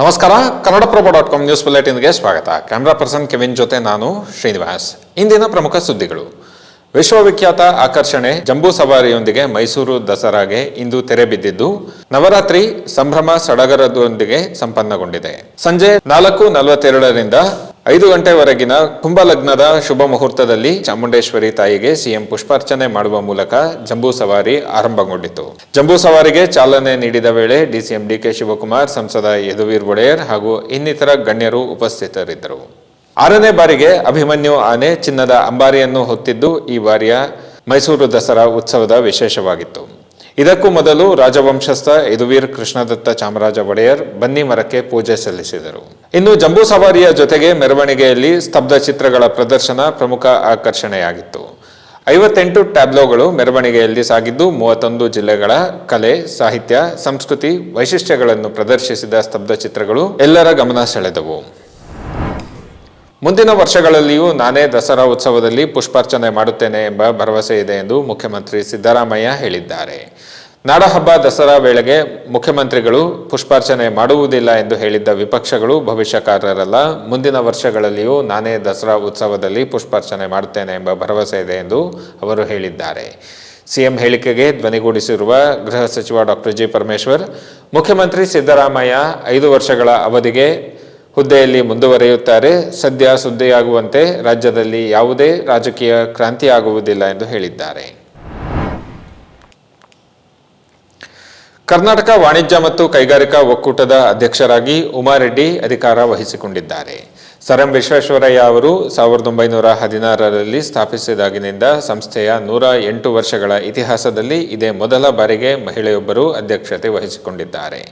ನಮಸ್ಕಾರ Kannadaprabha dot com news ಬುಲೆಟಿನ್ಗೆ ಸ್ವಾಗತ. ಕ್ಯಾಮ್ರಾ ಪರ್ಸನ್ ಕೆವಿನ್ ಜೊತೆ ನಾನು ಶ್ರೀನಿವಾಸ್. ಇಂದಿನ ಪ್ರಮುಖ ಸುದ್ದಿಗಳು. ವಿಶ್ವವಿಖ್ಯಾತ ಆಕರ್ಷಣೆ ಜಂಬೂ ಸವಾರಿಯೊಂದಿಗೆ ಮೈಸೂರು ದಸರಾಗೆ ಇಂದು ತೆರೆ ಬಿದ್ದಿದ್ದು, ನವರಾತ್ರಿ ಸಂಭ್ರಮ ಸಡಗರದೊಂದಿಗೆ ಸಂಪನ್ನಗೊಂಡಿದೆ. ಸಂಜೆ ನಾಲ್ಕು ನಲವತ್ತೆರಡರಿಂದ ಐದು ಗಂಟೆವರೆಗಿನ ಕುಂಭಲಗ್ನದ ಶುಭ ಮುಹೂರ್ತದಲ್ಲಿ ಚಾಮುಂಡೇಶ್ವರಿ ತಾಯಿಗೆ ಸಿಎಂ ಪುಷ್ಪಾರ್ಚನೆ ಮಾಡುವ ಮೂಲಕ ಜಂಬೂ ಸವಾರಿ ಆರಂಭಗೊಂಡಿತು. ಜಂಬೂ ಸವಾರಿಗೆ ಚಾಲನೆ ನೀಡಿದ ವೇಳೆ ಡಿಸಿಎಂ ಡಿಕೆ ಶಿವಕುಮಾರ್, ಸಂಸದ ಯದುವೀರ್ ಒಡೆಯರ್ ಹಾಗೂ ಇನ್ನಿತರ ಗಣ್ಯರು ಉಪಸ್ಥಿತರಿದ್ದರು. ಆರನೇ ಬಾರಿಗೆ ಅಭಿಮನ್ಯು ಆನೆ ಚಿನ್ನದ ಅಂಬಾರಿಯನ್ನು ಹೊತ್ತಿದ್ದು ಈ ಬಾರಿಯ ಮೈಸೂರು ದಸರಾ ಉತ್ಸವದ ವಿಶೇಷವಾಗಿತ್ತು. ಇದಕ್ಕೂ ಮೊದಲು ರಾಜವಂಶಸ್ಥ ಯದುವೀರ್ ಕೃಷ್ಣದತ್ತ ಚಾಮರಾಜ ಒಡೆಯರ್ ಬನ್ನಿ ಮರಕ್ಕೆ ಪೂಜೆ ಸಲ್ಲಿಸಿದರು. ಇನ್ನು ಜಂಬೂ ಸವಾರಿಯ ಜೊತೆಗೆ ಮೆರವಣಿಗೆಯಲ್ಲಿ ಸ್ತಬ್ಧ ಚಿತ್ರಗಳ ಪ್ರದರ್ಶನ ಪ್ರಮುಖ ಆಕರ್ಷಣೆಯಾಗಿತ್ತು. ಐವತ್ತೆಂಟು ಟ್ಯಾಬ್ಲೋಗಳು ಮೆರವಣಿಗೆಯಲ್ಲಿ ಸಾಗಿದ್ದು ಮೂವತ್ತೊಂದು ಜಿಲ್ಲೆಗಳ ಕಲೆ, ಸಾಹಿತ್ಯ, ಸಂಸ್ಕೃತಿ, ವೈಶಿಷ್ಟ್ಯಗಳನ್ನು ಪ್ರದರ್ಶಿಸಿದ ಸ್ತಬ್ಧ ಚಿತ್ರಗಳು ಎಲ್ಲರ ಗಮನ ಸೆಳೆದವು. ಮುಂದಿನ ವರ್ಷಗಳಲ್ಲಿಯೂ ನಾನೇ ದಸರಾ ಉತ್ಸವದಲ್ಲಿ ಪುಷ್ಪಾರ್ಚನೆ ಮಾಡುತ್ತೇನೆ ಎಂಬ ಭರವಸೆ ಇದೆ ಎಂದು ಮುಖ್ಯಮಂತ್ರಿ ಸಿದ್ದರಾಮಯ್ಯ ಹೇಳಿದ್ದಾರೆ. ನಾಡಹಬ್ಬ ದಸರಾ ವೇಳೆಗೆ ಮುಖ್ಯಮಂತ್ರಿಗಳು ಪುಷ್ಪಾರ್ಚನೆ ಮಾಡುವುದಿಲ್ಲ ಎಂದು ಹೇಳಿದ್ದ ವಿಪಕ್ಷಗಳು ಭವಿಷ್ಯಕಾರರಲ್ಲ, ಮುಂದಿನ ವರ್ಷಗಳಲ್ಲಿಯೂ ನಾನೇ ದಸರಾ ಉತ್ಸವದಲ್ಲಿ ಪುಷ್ಪಾರ್ಚನೆ ಮಾಡುತ್ತೇನೆ ಎಂಬ ಭರವಸೆ ಇದೆ ಎಂದು ಅವರು ಹೇಳಿದ್ದಾರೆ. ಸಿಎಂ ಹೇಳಿಕೆಗೆ ಧ್ವನಿಗೂಡಿಸಿರುವ ಗೃಹ ಸಚಿವ ಡಾಕ್ಟರ್ ಜಿ ಪರಮೇಶ್ವರ್, ಮುಖ್ಯಮಂತ್ರಿ ಸಿದ್ದರಾಮಯ್ಯ ಐದು ವರ್ಷಗಳ ಅವಧಿಗೆ ಹುದ್ದೆಯಲ್ಲಿ ಮುಂದುವರಿಯುತ್ತಾರೆ. ಸದ್ಯ ಸುದ್ದಿಯಾಗುವಂತೆ ರಾಜ್ಯದಲ್ಲಿ ಯಾವುದೇ ರಾಜಕೀಯ ಕ್ರಾಂತಿಯಾಗುವುದಿಲ್ಲ ಎಂದು ಹೇಳಿದ್ದಾರೆ. ಕರ್ನಾಟಕ ವಾಣಿಜ್ಯ ಮತ್ತು ಕೈಗಾರಿಕಾ ಒಕ್ಕೂಟದ ಅಧ್ಯಕ್ಷರಾಗಿ ಉಮಾರೆಡ್ಡಿ ಅಧಿಕಾರ ವಹಿಸಿಕೊಂಡಿದ್ದಾರೆ. ಸರ್ ಎಂ ವಿಶ್ವೇಶ್ವರಯ್ಯ ಅವರು ಸಾವಿರದ ಒಂಬೈನೂರ ಹದಿನಾರರಲ್ಲಿ ಸ್ಥಾಪಿಸಿದಾಗಿನಿಂದ ಸಂಸ್ಥೆಯ ನೂರ ಎಂಟು ವರ್ಷಗಳ ಇತಿಹಾಸದಲ್ಲಿ ಇದೇ ಮೊದಲ ಬಾರಿಗೆ ಮಹಿಳೆಯೊಬ್ಬರು ಅಧ್ಯಕ್ಷತೆ ವಹಿಸಿಕೊಂಡಿದ್ದಾರೆ.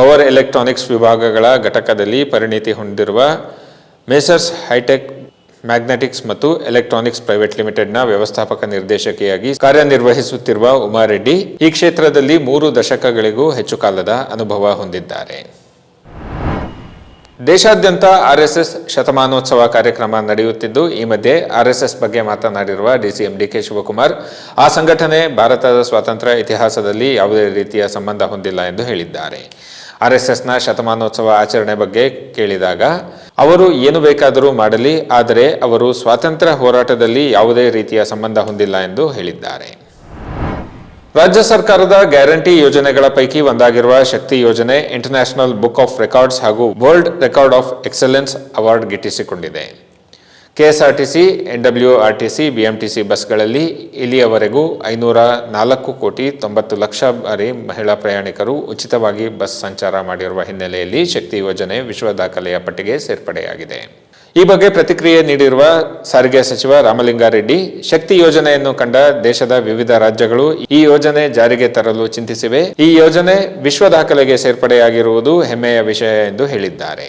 ಪವರ್ ಎಲೆಕ್ಟ್ರಾನಿಕ್ಸ್ ವಿಭಾಗಗಳ ಘಟಕದಲ್ಲಿ ಪರಿಣಿತಿ ಹೊಂದಿರುವ ಮೇಸರ್ಸ್ ಹೈಟೆಕ್ ಮ್ಯಾಗ್ನೆಟಿಕ್ಸ್ ಮತ್ತು ಎಲೆಕ್ಟ್ರಾನಿಕ್ಸ್ ಪ್ರೈವೇಟ್ ಲಿಮಿಟೆಡ್ನ ವ್ಯವಸ್ಥಾಪಕ ನಿರ್ದೇಶಕಿಯಾಗಿ ಕಾರ್ಯನಿರ್ವಹಿಸುತ್ತಿರುವ ಉಮಾರೆಡ್ಡಿ ಈ ಕ್ಷೇತ್ರದಲ್ಲಿ ಮೂರು ದಶಕಗಳಿಗೂ ಹೆಚ್ಚು ಕಾಲದ ಅನುಭವ ಹೊಂದಿದ್ದಾರೆ. ದೇಶಾದ್ಯಂತ ಆರ್ಎಸ್ಎಸ್ ಶತಮಾನೋತ್ಸವ ಕಾರ್ಯಕ್ರಮ ನಡೆಯುತ್ತಿದ್ದು, ಈ ಮಧ್ಯೆ ಆರ್ಎಸ್ಎಸ್ ಬಗ್ಗೆ ಮಾತನಾಡಿರುವ ಡಿಸಿಎಂ ಡಿಕೆ ಶಿವಕುಮಾರ್, ಆ ಸಂಘಟನೆ ಭಾರತದ ಸ್ವಾತಂತ್ರ್ಯ ಇತಿಹಾಸದಲ್ಲಿ ಯಾವುದೇ ರೀತಿಯ ಸಂಬಂಧ ಹೊಂದಿಲ್ಲ ಎಂದು ಹೇಳಿದ್ದಾರೆ. ಆರ್ಎಸ್ಎಸ್ನ ಶತಮಾನೋತ್ಸವ ಆಚರಣೆ ಬಗ್ಗೆ ಕೇಳಿದಾಗ, ಅವರು ಏನು ಬೇಕಾದರೂ ಮಾಡಲಿ, ಆದರೆ ಅವರು ಸ್ವಾತಂತ್ರ್ಯ ಹೋರಾಟದಲ್ಲಿ ಯಾವುದೇ ರೀತಿಯ ಸಂಬಂಧ ಹೊಂದಿಲ್ಲ ಎಂದು ಹೇಳಿದ್ದಾರೆ. ರಾಜ್ಯ ಸರ್ಕಾರದ ಗ್ಯಾರಂಟಿ ಯೋಜನೆಗಳ ಪೈಕಿ ಒಂದಾಗಿರುವ ಶಕ್ತಿ ಯೋಜನೆ ಇಂಟರ್ನ್ಯಾಷನಲ್ ಬುಕ್ ಆಫ್ ರೆಕಾರ್ಡ್ಸ್ ಹಾಗೂ world record of excellence award ಗಿಟ್ಟಿಸಿಕೊಂಡಿದೆ. KSRTC ಟಿ ಬಿಎಂಟಿಸಿ ಬಸ್ಗಳಲ್ಲಿ ಇಲ್ಲಿಯವರೆಗೂ ಐನೂರ ನಾಲ್ಕು ಕೋಟಿ ತೊಂಬತ್ತು ಲಕ್ಷ ಬಾರಿ ಮಹಿಳಾ ಪ್ರಯಾಣಿಕರು ಉಚಿತವಾಗಿ ಬಸ್ ಸಂಚಾರ ಮಾಡಿರುವ ಹಿನ್ನೆಲೆಯಲ್ಲಿ ಶಕ್ತಿ ಯೋಜನೆ ವಿಶ್ವ ದಾಖಲೆಯ ಪಟ್ಟಿಗೆ ಸೇರ್ಪಡೆಯಾಗಿದೆ. ಈ ಬಗ್ಗೆ ಪ್ರತಿಕ್ರಿಯೆ ನೀಡಿರುವ ಸಾರಿಗೆ ಸಚಿವ ರಾಮಲಿಂಗಾರೆಡ್ಡಿ, ಶಕ್ತಿ ಯೋಜನೆಯನ್ನು ಕಂಡ ದೇಶದ ವಿವಿಧ ರಾಜ್ಯಗಳು ಈ ಯೋಜನೆ ಜಾರಿಗೆ ತರಲು ಚಿಂತಿಸಿವೆ. ಈ ಯೋಜನೆ ವಿಶ್ವ ದಾಖಲೆಗೆ ಸೇರ್ಪಡೆಯಾಗಿರುವುದು ಹೆಮ್ಮೆಯ ವಿಷಯ ಎಂದು ಹೇಳಿದ್ದಾರೆ.